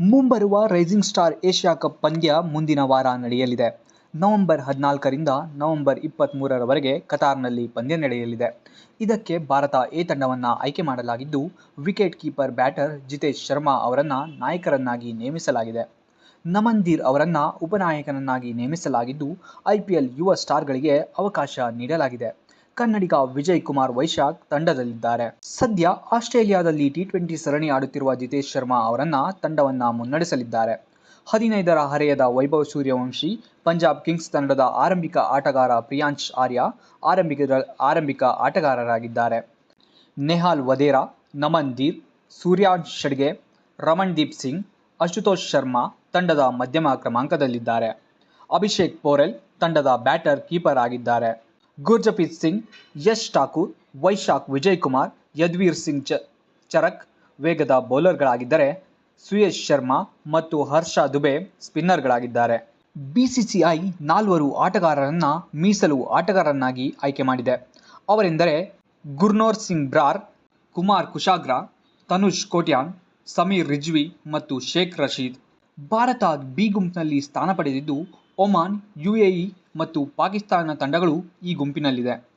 ಮುಂಬರುವ rising star Asia cup ಪಂದ್ಯ ಮುಂದಿನ ವಾರ ನಡೆಯಲಿದೆ. ನವೆಂಬರ್ ಹದಿನಾಲ್ಕರಿಂದ ನವೆಂಬರ್ ಇಪ್ಪತ್ತ್ಮೂರರವರೆಗೆ ಕತಾರ್ನಲ್ಲಿ ಪಂದ್ಯ ನಡೆಯಲಿದೆ. ಇದಕ್ಕೆ ಭಾರತ ಎ ತಂಡವನ್ನು ಆಯ್ಕೆ ಮಾಡಲಾಗಿದ್ದು, wicket keeper batter Jitesh Sharma ಅವರನ್ನು ನಾಯಕರನ್ನಾಗಿ ನೇಮಿಸಲಾಗಿದೆ. ನಮನ್ದೀರ್ ಅವರನ್ನು ಉಪನಾಯಕನನ್ನಾಗಿ ನೇಮಿಸಲಾಗಿದ್ದು ಐಪಿಎಲ್ ಯುವ ಸ್ಟಾರ್ಗಳಿಗೆ ಅವಕಾಶ ನೀಡಲಾಗಿದೆ. ಕನ್ನಡಿಗ ವಿಜಯ್ ಕುಮಾರ್ ವೈಶಾಖ್ ತಂಡದಲ್ಲಿದ್ದಾರೆ. ಸದ್ಯ ಆಸ್ಟ್ರೇಲಿಯಾದಲ್ಲಿ ಟಿ ಟ್ವೆಂಟಿ ಸರಣಿ ಆಡುತ್ತಿರುವ ಜಿತೇಶ್ ಶರ್ಮಾ ಅವರನ್ನ ತಂಡವನ್ನ ಮುನ್ನಡೆಸಲಿದ್ದಾರೆ. ಹದಿನೈದರ ಹರೆಯದ ವೈಭವ್ ಸೂರ್ಯವಂಶಿ, ಪಂಜಾಬ್ ಕಿಂಗ್ಸ್ ತಂಡದ ಆರಂಭಿಕ ಆಟಗಾರ ಪ್ರಿಯಾಂಶ್ ಆರ್ಯ ಆರಂಭಿಕ ಆರಂಭಿಕ ಆಟಗಾರರಾಗಿದ್ದಾರೆ. ನೆಹಾಲ್ ವದೇರಾ ನಮನ್ ದೀಪ್ ಸೂರ್ಯಾಂಶ್ ಶಡ್ಗೆ ರಮಣ್ದೀಪ್ ಸಿಂಗ್, ಅಶುತೋಷ್ ಶರ್ಮಾ ತಂಡದ ಮಧ್ಯಮ ಕ್ರಮಾಂಕದಲ್ಲಿದ್ದಾರೆ. ಅಭಿಷೇಕ್ ಪೋರೆಲ್ ತಂಡದ ಬ್ಯಾಟರ್ ಕೀಪರ್ ಆಗಿದ್ದಾರೆ. ಗುರ್ಜಪ್ರೀತ್ ಸಿಂಗ್ ಯಶ್ ಠಾಕೂರ್ ವೈಶಾಖ್ ವಿಜಯ್ ಕುಮಾರ್ ಯದ್ವೀರ್ ಸಿಂಗ್ ಚರಕ್ ವೇಗದ ಬೌಲರ್ಗಳಾಗಿದ್ದರೆ ಸುಯೇಶ್ ಶರ್ಮಾ ಮತ್ತು ಹರ್ಷ ದುಬೆ ಸ್ಪಿನ್ನರ್ಗಳಾಗಿದ್ದಾರೆ ಬಿಸಿಸಿಐ ನಾಲ್ವರು ಆಟಗಾರರನ್ನ ಮೀಸಲು ಆಟಗಾರರನ್ನಾಗಿ ಆಯ್ಕೆ ಮಾಡಿದೆ. ಅವರೆಂದರೆ ಗುರ್ನೋರ್ ಸಿಂಗ್ ಬ್ರಾರ್ ಕುಮಾರ್ ಕುಶಾಗ್ರ ತನುಷ್ ಕೋಟ್ಯಾನ್ ಸಮೀರ್ ರಿಜ್ವಿ ಮತ್ತು ಶೇಖ್ ರಶೀದ್ ಭಾರತ ಬಿ ಗುಂಪಿನಲ್ಲಿ ಸ್ಥಾನ ಪಡೆದಿದ್ದು ಒಮಾನ್ ಯುಎಇ ಮತ್ತು ಪಾಕಿಸ್ತಾನ ತಂಡಗಳು ಈ ಗುಂಪಿನಲ್ಲಿದೆ.